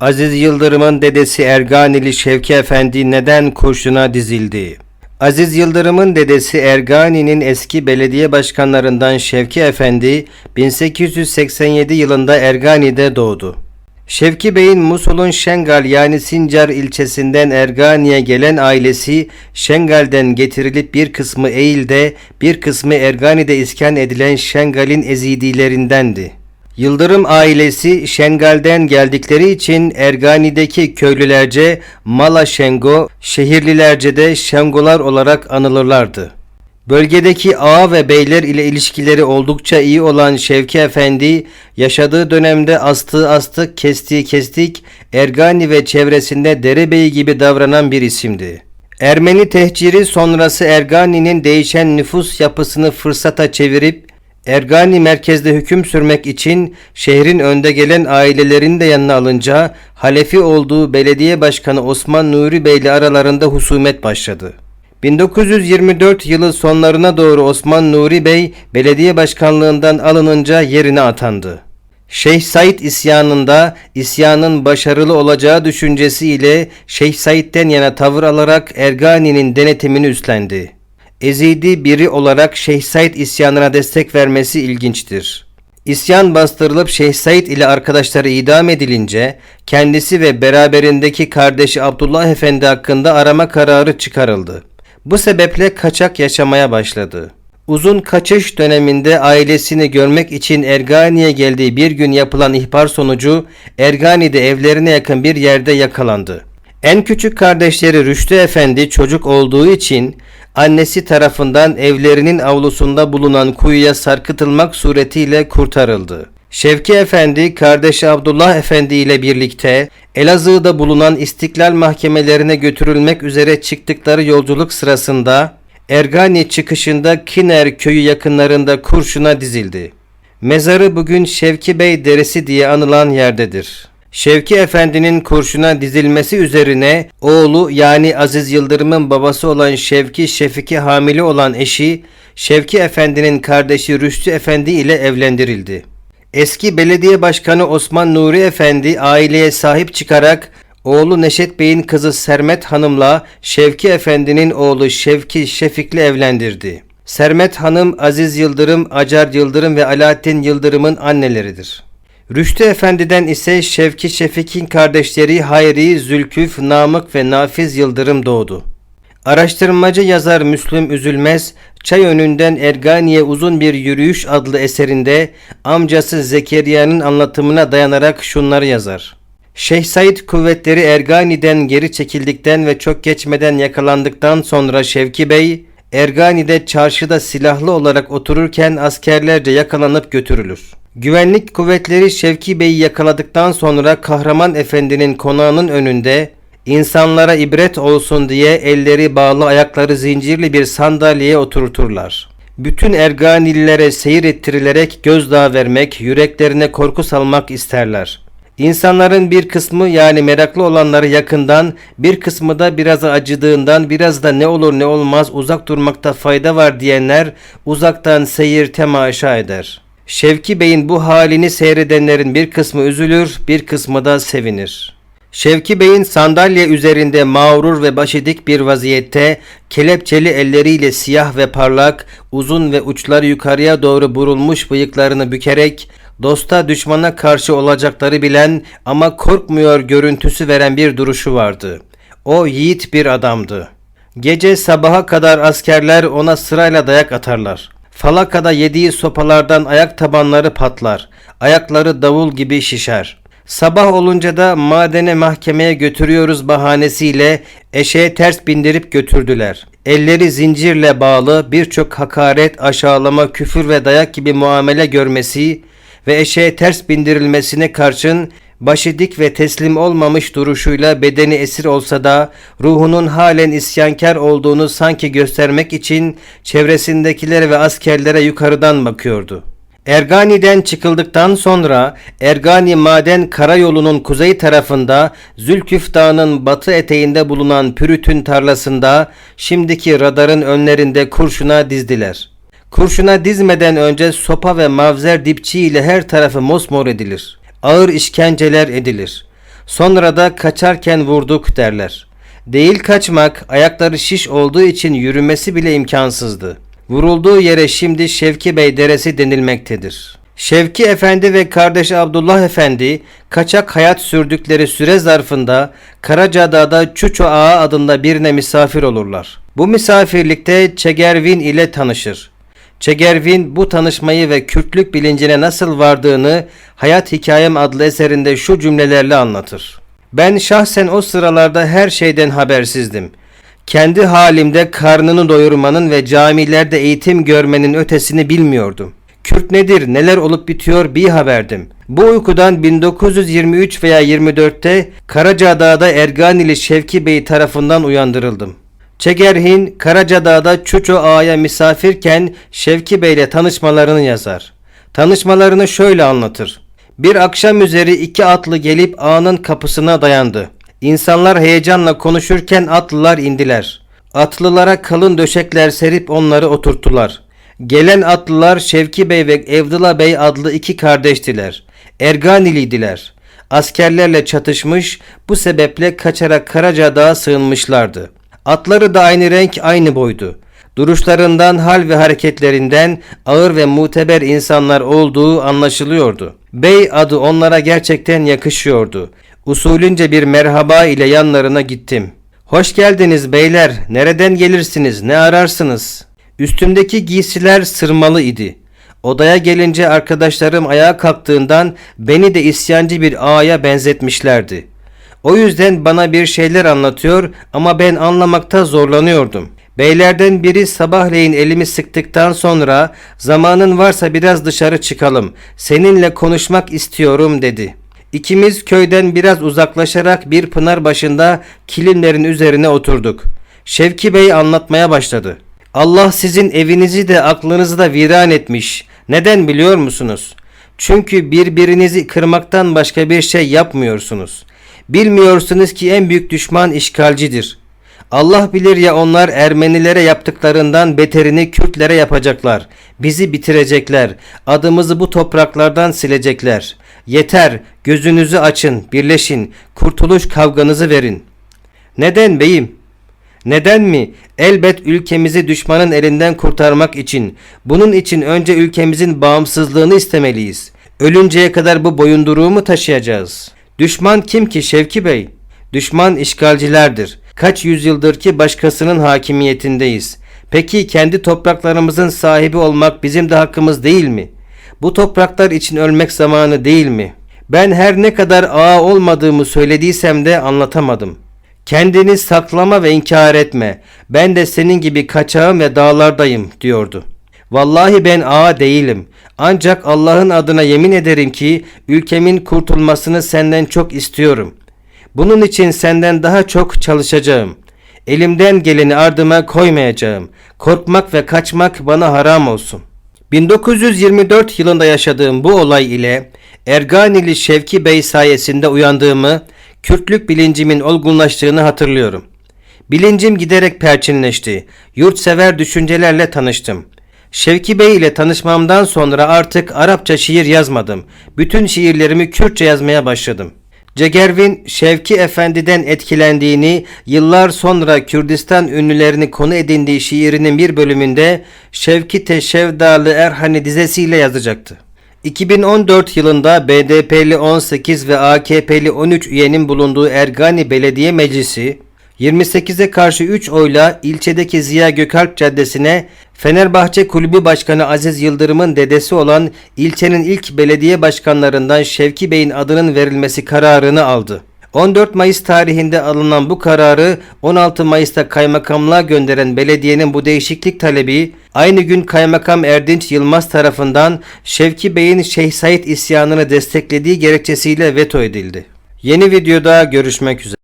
Aziz Yıldırım'ın dedesi Erganili Şevki Efendi neden kurşuna dizildi? Aziz Yıldırım'ın dedesi Ergani'nin eski belediye başkanlarından Şevki Efendi 1887 yılında Ergani'de doğdu. Şevki Bey'in Musul'un Şengal yani Sincar ilçesinden Ergani'ye gelen ailesi Şengal'den getirilip bir kısmı Eğil'de bir kısmı Ergani'de iskan edilen Şengal'in ezidilerindendi. Yıldırım ailesi Şengal'den geldikleri için Ergani'deki köylülerce Mala Şengo, şehirlilerce de Şengolar olarak anılırlardı. Bölgedeki ağa ve beyler ile ilişkileri oldukça iyi olan Şevki Efendi, yaşadığı dönemde astığı astık, kestiği kestik, Ergani ve çevresinde derebeyi gibi davranan bir isimdi. Ermeni tehciri sonrası Ergani'nin değişen nüfus yapısını fırsata çevirip, Ergani merkezde hüküm sürmek için şehrin önde gelen ailelerini de yanına alınca halefi olduğu belediye başkanı Osman Nuri Bey ile aralarında husumet başladı. 1924 yılı sonlarına doğru Osman Nuri Bey belediye başkanlığından alınınca yerine atandı. Şeyh Said isyanında isyanın başarılı olacağı düşüncesiyle Şeyh Said'den yana tavır alarak Ergani'nin denetimini üstlendi. Ezidi biri olarak Şeyh Said isyanına destek vermesi ilginçtir. İsyan bastırılıp Şeyh Said ile arkadaşları idam edilince kendisi ve beraberindeki kardeşi Abdullah Efendi hakkında arama kararı çıkarıldı. Bu sebeple kaçak yaşamaya başladı. Uzun kaçış döneminde ailesini görmek için Ergani'ye geldiği bir gün yapılan ihbar sonucu Ergani'de evlerine yakın bir yerde yakalandı. En küçük kardeşleri Rüştü Efendi çocuk olduğu için annesi tarafından evlerinin avlusunda bulunan kuyuya sarkıtılmak suretiyle kurtarıldı. Şevki Efendi kardeşi Abdullah Efendi ile birlikte Elazığ'da bulunan istiklal mahkemelerine götürülmek üzere çıktıkları yolculuk sırasında Ergani çıkışında Kiner köyü yakınlarında kurşuna dizildi. Mezarı bugün Şevki Bey Deresi diye anılan yerdedir. Şevki Efendi'nin kurşuna dizilmesi üzerine oğlu yani Aziz Yıldırım'ın babası olan Şevki Şefiki hamile olan eşi Şevki Efendi'nin kardeşi Rüştü Efendi ile evlendirildi. Eski belediye başkanı Osman Nuri Efendi aileye sahip çıkarak oğlu Neşet Bey'in kızı Sermet Hanım'la Şevki Efendi'nin oğlu Şevki Şefik'le evlendirdi. Sermet Hanım Aziz Yıldırım, Acar Yıldırım ve Alaaddin Yıldırım'ın anneleridir. Rüştü Efendi'den ise Şevki Şefik'in kardeşleri Hayri, Zülküf, Namık ve Nafiz Yıldırım doğdu. Araştırmacı yazar Müslüm Üzülmez, Çay önünden Ergani'ye uzun bir yürüyüş adlı eserinde amcası Zekeriya'nın anlatımına dayanarak şunları yazar. Şeyh Said kuvvetleri Ergani'den geri çekildikten ve çok geçmeden yakalandıktan sonra Şevki Bey, Ergani'de çarşıda silahlı olarak otururken askerlerce yakalanıp götürülür. Güvenlik kuvvetleri Şevki Bey'i yakaladıktan sonra Kahraman Efendi'nin konağının önünde insanlara ibret olsun diye elleri bağlı ayakları zincirli bir sandalyeye oturturlar. Bütün Erganililere seyir ettirilerek gözdağı vermek, yüreklerine korku salmak isterler. İnsanların bir kısmı yani meraklı olanları yakından, bir kısmı da biraz acıdığından biraz da ne olur ne olmaz uzak durmakta fayda var diyenler uzaktan seyir temaşa eder. Şevki Bey'in bu halini seyredenlerin bir kısmı üzülür, bir kısmı da sevinir. Şevki Bey'in sandalye üzerinde mağrur ve başı dik bir vaziyette kelepçeli elleriyle siyah ve parlak, uzun ve uçları yukarıya doğru burulmuş bıyıklarını bükerek dosta düşmana karşı olacakları bilen ama korkmuyor görüntüsü veren bir duruşu vardı. O yiğit bir adamdı. Gece sabaha kadar askerler ona sırayla dayak atarlar. Falakada yediği sopalardan ayak tabanları patlar. Ayakları davul gibi şişer. Sabah olunca da madene mahkemeye götürüyoruz bahanesiyle eşeğe ters bindirip götürdüler. Elleri zincirle bağlı birçok hakaret, aşağılama, küfür ve dayak gibi muamele görmesi ve eşeğe ters bindirilmesine karşın başı dik ve teslim olmamış duruşuyla bedeni esir olsa da ruhunun halen isyankar olduğunu sanki göstermek için çevresindekilere ve askerlere yukarıdan bakıyordu. Ergani'den çıkıldıktan sonra Ergani Maden Karayolu'nun kuzey tarafında Zülküf Dağı'nın batı eteğinde bulunan Pürüt'ün tarlasında şimdiki radarın önlerinde kurşuna dizdiler. Kurşuna dizmeden önce sopa ve mavzer dipçi ile her tarafı mosmor edilir. Ağır işkenceler edilir. Sonra da kaçarken vurduk derler. Değil kaçmak, ayakları şiş olduğu için yürümesi bile imkansızdı. Vurulduğu yere şimdi Şevki Bey Deresi denilmektedir. Şevki Efendi ve kardeşi Abdullah Efendi kaçak hayat sürdükleri süre zarfında Karacadağ'da Çuço Ağa adında birine misafir olurlar. Bu misafirlikte Çegervin ile tanışır. Çegervin bu tanışmayı ve Kürtlük bilincine nasıl vardığını Hayat Hikayem adlı eserinde şu cümlelerle anlatır. Ben şahsen o sıralarda her şeyden habersizdim. Kendi halimde karnını doyurmanın ve camilerde eğitim görmenin ötesini bilmiyordum. Kürt nedir, neler olup bitiyor bir haberdim. Bu uykudan 1923 veya 24'te Karacadağ'da Erganili Şevki Bey tarafından uyandırıldım. Çegerhin Karacadağ'da Çuço Ağa'ya misafirken Şevki Bey ile tanışmalarını yazar. Tanışmalarını şöyle anlatır. Bir akşam üzeri iki atlı gelip ağanın kapısına dayandı. İnsanlar heyecanla konuşurken atlılar indiler. Atlılara kalın döşekler serip onları oturttular. Gelen atlılar Şevki Bey ve Evdula Bey adlı iki kardeştiler. Erganiliydiler. Askerlerle çatışmış, bu sebeple kaçarak Karacadağ'a sığınmışlardı. Atları da aynı renk, aynı boydu. Duruşlarından, hal ve hareketlerinden ağır ve muteber insanlar olduğu anlaşılıyordu. Bey adı onlara gerçekten yakışıyordu. Usulünce bir merhaba ile yanlarına gittim. Hoş geldiniz beyler. Nereden gelirsiniz? Ne ararsınız? Üstümdeki giysiler sırmalı idi. Odaya gelince arkadaşlarım ayağa kalktığından beni de isyancı bir ağaya benzetmişlerdi. O yüzden bana bir şeyler anlatıyor ama ben anlamakta zorlanıyordum. Beylerden biri sabahleyin elimi sıktıktan sonra zamanın varsa biraz dışarı çıkalım. Seninle konuşmak istiyorum dedi. İkimiz köyden biraz uzaklaşarak bir pınar başında kilimlerin üzerine oturduk. Şevki Bey anlatmaya başladı. Allah sizin evinizi de aklınızı da viran etmiş. Neden biliyor musunuz? Çünkü birbirinizi kırmaktan başka bir şey yapmıyorsunuz. Bilmiyorsunuz ki en büyük düşman işgalcidir. Allah bilir ya onlar Ermenilere yaptıklarından beterini Kürtlere yapacaklar. Bizi bitirecekler. Adımızı bu topraklardan silecekler. Yeter, gözünüzü açın, birleşin, kurtuluş kavganızı verin. Neden beyim? Neden mi? Elbet ülkemizi düşmanın elinden kurtarmak için. Bunun için önce ülkemizin bağımsızlığını istemeliyiz. Ölünceye kadar bu boyunduruğu mu taşıyacağız? Düşman kim ki Şevki Bey? Düşman işgalcilerdir. Kaç yüzyıldır ki başkasının hakimiyetindeyiz. Peki kendi topraklarımızın sahibi olmak bizim de hakkımız değil mi? Bu topraklar için ölmek zamanı değil mi? Ben her ne kadar ağa olmadığımı söylediysem de anlatamadım. Kendini saklama ve inkar etme. Ben de senin gibi kaçağım ve dağlardayım diyordu. Vallahi ben ağa değilim. Ancak Allah'ın adına yemin ederim ki ülkemin kurtulmasını senden çok istiyorum. Bunun için senden daha çok çalışacağım. Elimden geleni ardıma koymayacağım. Korkmak ve kaçmak bana haram olsun. 1924 yılında yaşadığım bu olay ile Erganili Şevki Bey sayesinde uyandığımı, Kürtlük bilincimin olgunlaştığını hatırlıyorum. Bilincim giderek perçinleşti. Yurtsever düşüncelerle tanıştım. Şevki Bey ile tanışmamdan sonra artık Arapça şiir yazmadım. Bütün şiirlerimi Kürtçe yazmaya başladım. Cegervin Şevki Efendi'den etkilendiğini yıllar sonra Kürdistan ünlülerini konu edindiği şiirinin bir bölümünde Şevki Teşevdalı Erhani dizesiyle yazacaktı. 2014 yılında BDP'li 18 ve AKP'li 13 üyenin bulunduğu Ergani Belediye Meclisi 28'e karşı 3 oyla ilçedeki Ziya Gökalp Caddesi'ne Fenerbahçe Kulübü Başkanı Aziz Yıldırım'ın dedesi olan ilçenin ilk belediye başkanlarından Şevki Bey'in adının verilmesi kararını aldı. 14 Mayıs tarihinde alınan bu kararı 16 Mayıs'ta kaymakamlığa gönderen belediyenin bu değişiklik talebi aynı gün kaymakam Erdinç Yılmaz tarafından Şevki Bey'in Şeyh Said isyanını desteklediği gerekçesiyle veto edildi. Yeni videoda görüşmek üzere.